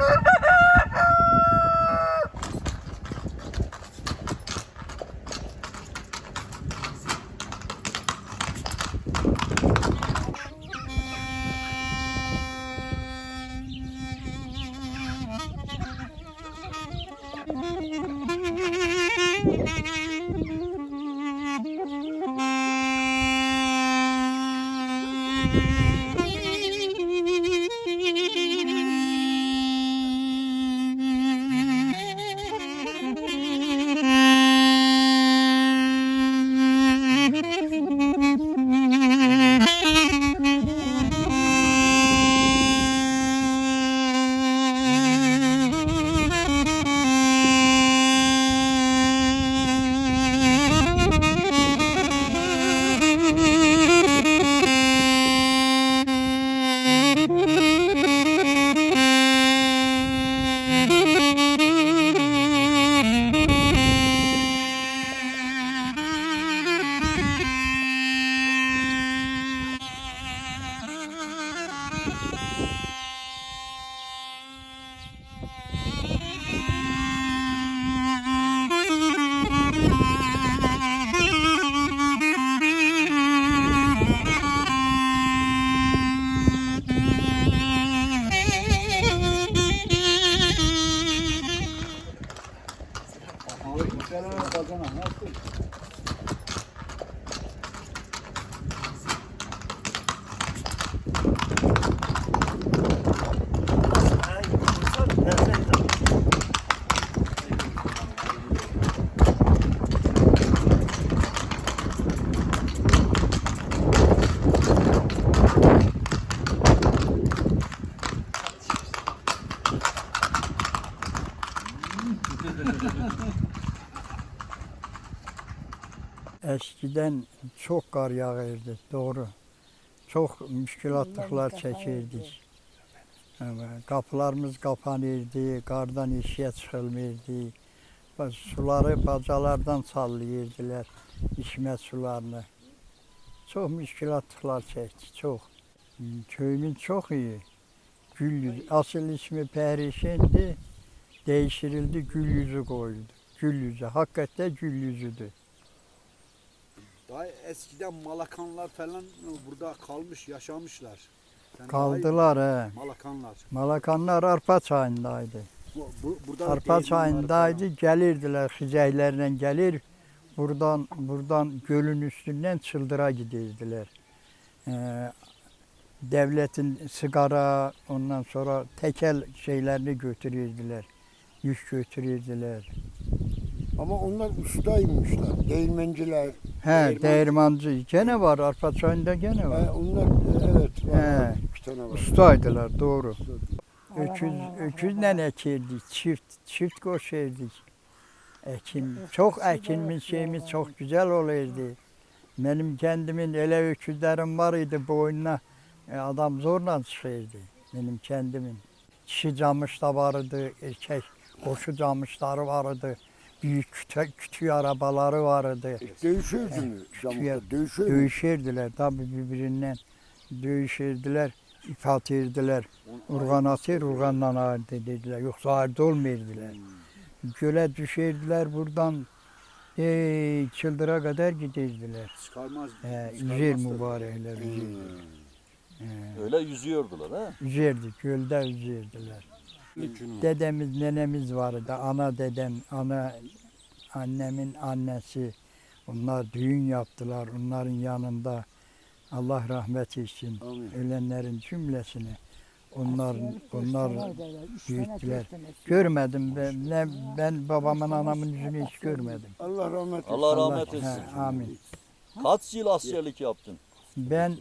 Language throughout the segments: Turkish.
Ha ha! Eskiden çok kar yağırdı, doğru. Çok müşkülatlıklar çekirdik. Evet, Kapılarımız kapanırdı, kardan işe çıkılmırdı. Suları bacalardan sallayırdılar, içme sularını. Çok müşkülatlıklar çektik, çok. Köyümüz çok iyi. Gül. Asıl ismi Perişan'dı, değiştirildi, gül yüzü koyuldu. Gül yüzü, hakikaten gül yüzüdür. Daha eskiden Malakanlar falan burada kalmış, yaşamışlar. Sen Kaldılar he. Malakanlar. Malakanlar arpa çayındaydı. Bu, bu, burada Arpa çayındaydı, falan. gelirdiler, hizeylerle gelir. Buradan buradan gölün üstünden çıldıra giderdiler. Ee, devletin sigara, ondan sonra tekel şeylerini götürürdüler. Yük götürürdüler. Ama onlar ustaymışlar. Değirmenciler. He, değirmancı gene var, arpa çayında gene var. E, onlar evet var. He. İki tane var. Ustaydılar, doğru. Öküz, öküzle ekirdik, çift, çift koşardık. Ekim, çok ekilmin şeyimiz çok güzel olurdu. Benim kendimin ele öküzlerim var idi boynuna. E, adam zorla çıkardı. Benim kendimin. Dişi camış da vardı, erkek koşu camışları vardı. Büyük kütü, kütü arabaları vardı. Dövüşürdü mü? Küçüğe dövüşürdü. Dövüşürdüler tabii birbirinden. Dövüşürdüler, ip atırdılar. Urgan atır, urganla ağırdı dediler. Yoksa ağırdı olmayırdılar. Göle düşerdiler buradan ey, çıldıra kadar giderdiler. Çıkarmaz. He, çıkarmaz üzer tabii. mübarekler üzer. He, Öyle yüzüyordular ha. üzerdi, gölde üzerdiler. Dedemiz, nenemiz vardı. Ana dedem, ana annemin annesi. Onlar düğün yaptılar. Onların yanında Allah rahmet etsin. Amin. Ölenlerin cümlesini. Onlar onlar büyüttüler. Görmedim ben. Ne, ben babamın anamın yüzünü hiç görmedim. Allah rahmet eylesin. Allah rahmet etsin. Amin. Kaç yıl askerlik yaptın? Ben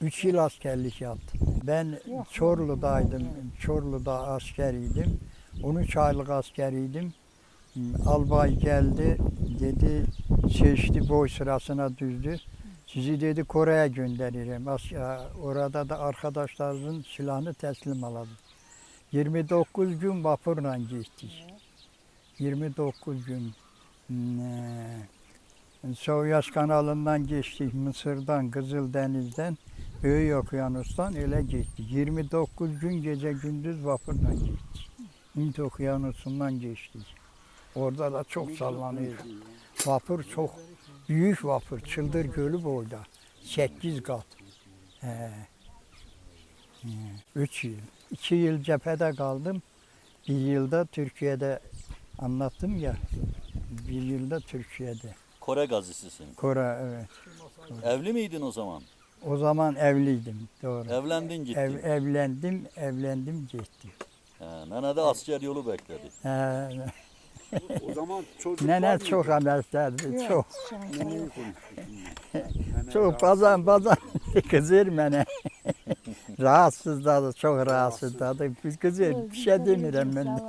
3 yıl askerlik yaptım. Ben Çorlu'daydım. Çorlu'da askeriydim. 13 aylık askeriydim. Albay geldi. Dedi seçti boy sırasına düzdü. Sizi dedi Kore'ye gönderirim. Ya, Orada da arkadaşlarının silahını teslim alalım. 29 gün vapurla gittik. 29 gün. Sovyas kanalından geçtik Mısır'dan, Kızıldeniz'den Böyük Okyanus'tan elə getdi. 29 gün gecə gündüz vapurla getdik. Hint Okyanusundan geçtik. Orada da çok sallanıyordu. Vapur çok büyük vapur. Çıldır Gölü boyda. 8 kat. He. He. Üç yıl. İki yıl cephede kaldım. Bir yılda Türkiye'de anlattım ya. Bir yılda Türkiye'de. Kore gazisisin. Kore evet. Evli miydin o zaman? O zaman evliydim. Doğru. Evlendin gittin. Ev, evlendim, evlendim gittim. He, nene de asker yolu bekledi. He, O zaman çocuk nene çok emeklerdi, çok. Çok bazan bazan kızır bana. rahatsızladı, çok rahatsızladı. Biz kızır, bir şey demiyorum ben.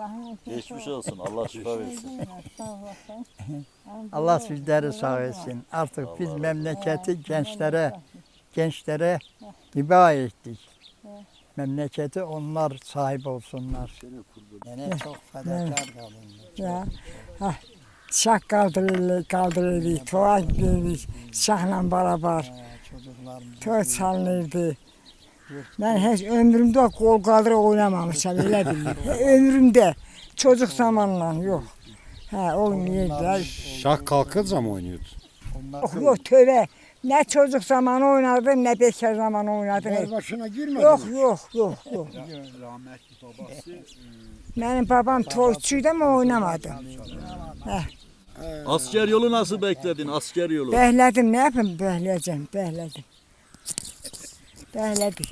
Geçmiş olsun. Allah şifa versin. Allah sizleri sağ etsin. Artık biz Allah memleketi gençlere, gençlere hiba ettik. Memleketi onlar sahip olsunlar. Nene çok fedakar kadındı. Ya. Şah kaldırılır, kaldırılır, tuğa gidilir, şahla beraber. Tuğa çalınırdı. Ben hiç ömrümde kol kaldırı oynamamışım, öyle bileyim. ömrümde. Çocuk zamanla yok. Ha, oynayırlar. Şah kalkınca mı oynuyordu? Onlar Yok, yok tövbe. Ne çocuk zamanı oynadım, ne bekar zamanı oynadım. Yer başına girmedi. Yok, yok, yok, yok. Rahmetli babası e, Benim babam tozçuydu ama oynamadı. Asker yolu nasıl bekledin? Asker yolu. Behledim, ne yapayım behleyeceğim, behledim. Behledim.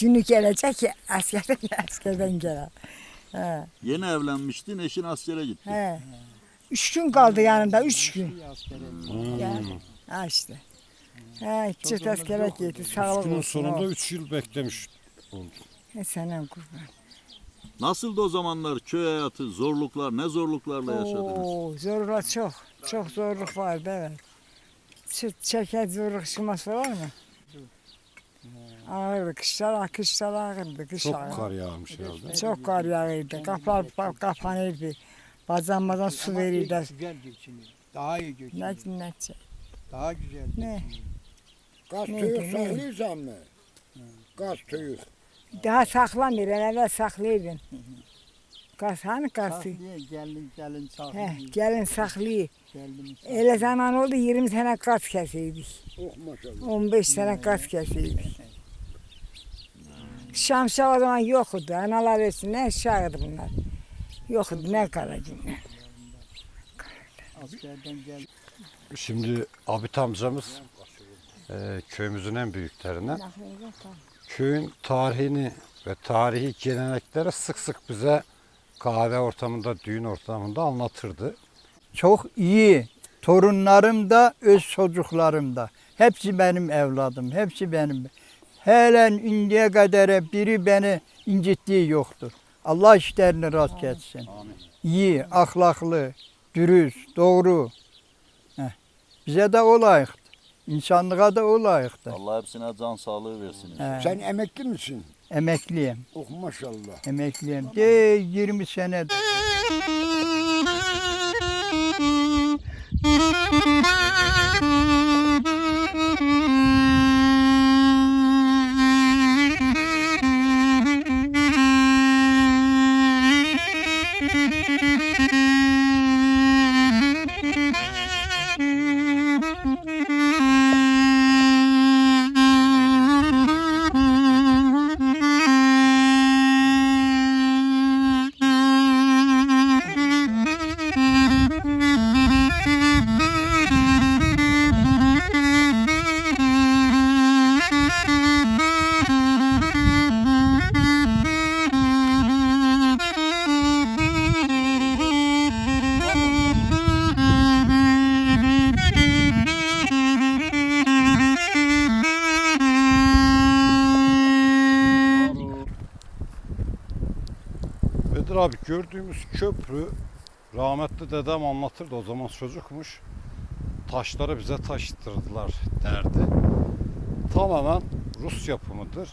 Günü gelecek ki askerden, askerden gelen. He, Yeni evlenmiştin, eşin askere gitti. he. Üç gün kaldı yanında, üç gün. Ya, ha işte. He, çift askere gitti, sağlık Günün olsun. sonunda o. 3 yıl beklemiş oldu. He, sana kurban. Nasıldı o zamanlar köy hayatı, zorluklar, ne zorluklarla yaşadınız? Oo, zorluk çok, çok zorluk vardı evet. Süt çeker zorluk çıkmaz var mı? Ağırdı, kışlar, kışlar ağırdı, kış Çok ağırdı. kar yağmış herhalde. Çok kar yağırdı. Kaplar pa- kapanırdı. Bazanmadan su verirler. Güzel geçiniyor. Daha iyi Ne geçiniyor. ne Daha güzel. ne? Gaz Ne ne? saklıyorsan mı? Gaz tüyük. Daha saklamıyor. Evvel saklıyordun. Gaz hani gaz? Saklıyor, gelin gelin He, saklıyor. gelin saklıyor. Gelin Öyle zaman oldu 20 sene gaz kesiydik. Oh maşallah. 15 sene gaz kesiydik. Şamşa o zaman yoktu. Analar ölsün ne şahıdı bunlar. Yoktu ne karacın. askerden gel. Şimdi Abit amcamız e, köyümüzün en büyüklerinden. Köyün tarihini ve tarihi gelenekleri sık sık bize kahve ortamında, düğün ortamında anlatırdı. Çok iyi. Torunlarım da, öz çocuklarım da. Hepsi benim evladım. Hepsi benim. Helen indiye kadar biri beni incittiği yoktur. Allah işlerini rast etsin. İyi, ahlaklı, dürüst, doğru. Heh. Bize de o. İnsanlığa da o. Allah hepsine can sağlığı versin. He, Sen emekli misin? emekliyim. Oh maşallah. Emekliyim. De 20 sene gördüğümüz köprü rahmetli dedem anlatırdı o zaman çocukmuş. Taşları bize taşıtırdılar derdi. Tamamen Rus yapımıdır.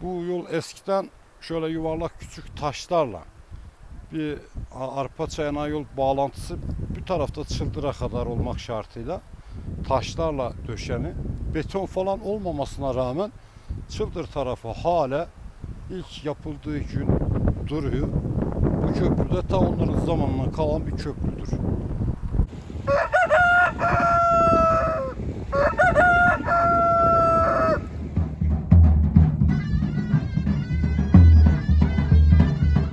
Bu yol eskiden şöyle yuvarlak küçük taşlarla bir arpa çayına yol bağlantısı bir tarafta Çıldır'a kadar olmak şartıyla taşlarla döşeni beton falan olmamasına rağmen Çıldır tarafı hala ilk yapıldığı gün duruyor. Köprü de ta onların zamanından kalan bir köprüdür.